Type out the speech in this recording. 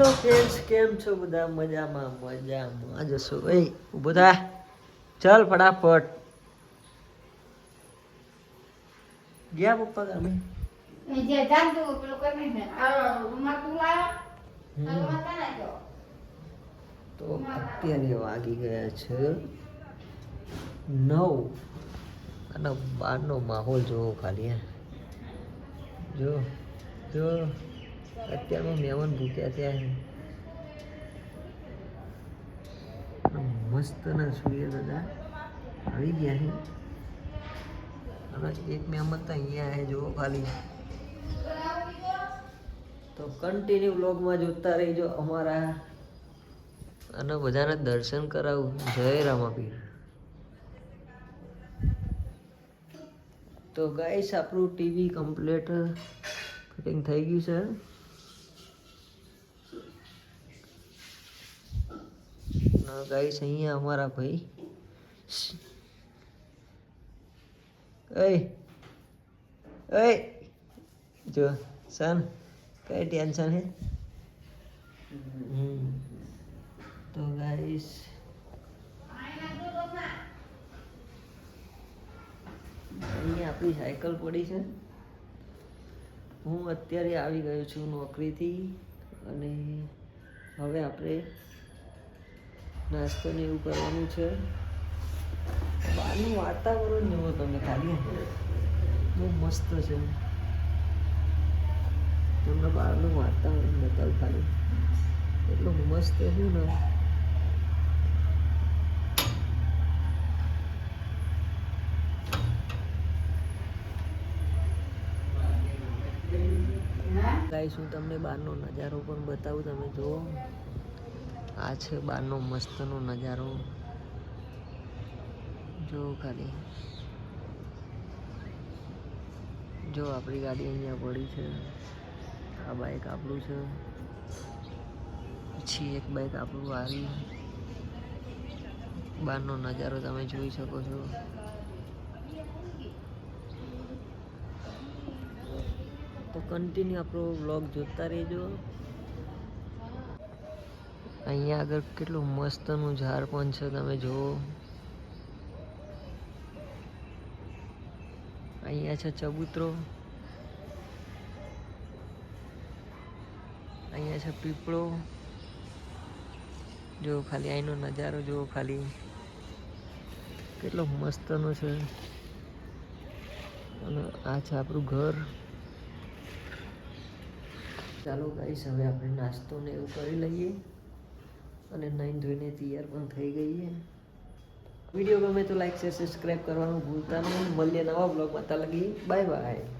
Hello friends કેમ છો બધા? મજામાં મજામાં. જશો એ ઊભો થા. ચાલ ફટાફટ. ગયા પપ્પા કામે જે જાણતું પેલું કરી ને આ રૂમાલ તું લાયો હમ. આ રૂમાલ ક્યાં નાખ્યો? તો અત્યારે વાગી ગયા છે નવ. અને બહારનો માહોલ જોવો ખાલી જો જો. અત્યારમાં મેવન ભૂખ્યા ત્યાં મસ્ત ના સૂર્ય દાદા આવી ગયા છે. અને એક મહેમત તો અહીંયા છે જુઓ ખાલી. તો કન્ટિન્યુ બ્લોગમાં જોતા રહીજો અમારા. અને બધાને દર્શન કરાવું. જય રામાપીર. તો ગાઈસ આપણું ટીવી કમ્પ્લીટ ફિટિંગ થઈ ગયું છે. ગાઈસ, અહીંયા અમારા ભાઈ. એય એય જો, સન, કઈ ટેન્શન હે? તો ગાઈસ. અહીંયા આપણી સાયકલ પડી છે. હું અત્યારે આવી ગયો છું નોકરીથી અને હવે આપણે નાસ્તો ને એવું કરવાનું છે. બહારનું વાતાવરણ જુઓ તમે ખાલી. બહુ મસ્ત છે. તમને બહારનું વાતાવરણ બતાવું ખાલી. એટલું મસ્ત શું ને. ગાઈસ, હું તમને બહારનો નજારો પણ બતાવું, તમે જુઓ. આ છે બહારનો મસ્તનો નજારો. જો ખાલી. જો આપણી ગાડી અહીંયા પડી છે. આ બાઈક આપણું છે. પછી એક બાઈક આપણું આવી. બહારનો નજારો તમે જોઈ શકો છો. તો કન્ટિન્યુ આપણો વ્લોગ જોતા રહેજો. અહીંયા આગળ કેટલું મસ્તનું ઝાડ પણ છે, તમે જુઓ. અહીંયા છે ચબૂતરો. અહીંયા છે પીપળો. જો ખાલી, અહીંનો નજારો જુઓ ખાલી. કેટલો મસ્તનો છે. અને આ છે આપણું ઘર. ચાલો ગાઈશ હવે આપણે નાસ્તો ને એવું કરી લઈએ. અને નાઈન ધોઈને તૈયાર પણ થઈ ગઈએ વીડિયો ગમે તો લાઈક શેર સબસ્ક્રાઈબ કરવાનું ભૂલતા નહીં. મળીએ નવા બ્લોગમાં ત્યાં લગી બાય બાય